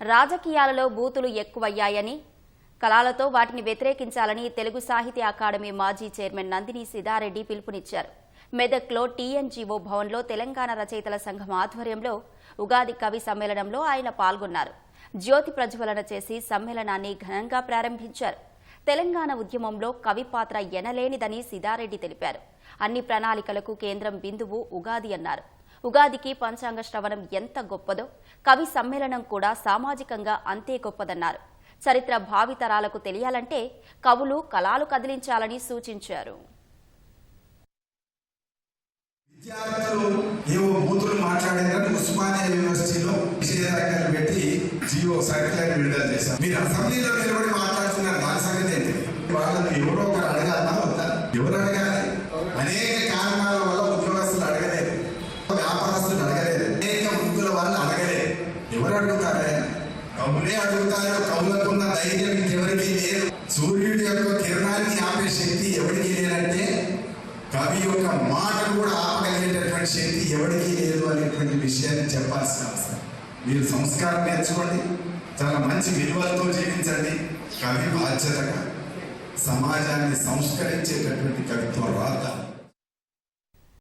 రాజకీయాలలో బూతులు ఎక్కువయ్యాయని కళాలతో వాటిని వ్యతిరేకించాలని తెలుగు సాహిత్య అకాడమీ మాజీ చైర్మన్ నందిని సిదారెడ్డి పిలుపునిచ్చారు. మెదక్లో టీఎన్జీఓ భవన్లో తెలంగాణ రచయితల సంఘం ఆధ్వర్యంలో ఉగాది కవి సమ్మేళనంలో ఆయన పాల్గొన్నారు. జ్యోతి ప్రజ్వలన చేసి సమ్మేళనాన్ని ఘనంగా ప్రారంభించారు. తెలంగాణ ఉద్యమంలో కవి పాత్ర ఎనలేనిదని సిదారెడ్డి తెలిపారు. అన్ని ప్రణాళికలకు కేంద్రం బిందువు ఉగాది అన్నారు. ఉగాదికి పంచాంగ శ్రవణం ఎంత గొప్పదో కవి సమ్మేళనం కూడా సామాజికంగా అంతే గొప్పదన్నారు. చరిత్ర భావితరాలకు తెలియాలంటే కవులు కళాలు కదిలించాలని సూచించారు. విద్యార్థులు బూతులు ఉస్మానియా యూనివర్సిటీలో నిషేధాజ్ఞలు పెట్టి జియో సర్క్యులర్ విడుదల చేశారు. మీరు అసెంబ్లీలో నిలబడి మాట్లాడుతున్నారు దాని సంగతి ఏంటి? వాళ్ళని ఎవరో ఒకరు వద్దా? ఎవరు అడగాలి? అనేక ఎవరు అడుగుతారే కవులే అడుగుతారు కవులకున్న ధైర్యం ఇంకెవరికి లేదు. సూర్యుడి యొక్క కిరణానికి ఆపే శక్తి ఎవరికి లేదంటే కవి యొక్క మాటను కూడా ఆపగలిగేటటువంటి శక్తి ఎవరికి లేదు అనేటువంటి విషయాన్ని చెప్పాల్సిన అవసరం. మీరు సంస్కారం నేర్చుకోండి. చాలా మంచి విలువలతో జీవించండి. కవి బాధ్యతగా సమాజాన్ని సంస్కరించేటటువంటి కవిత్వం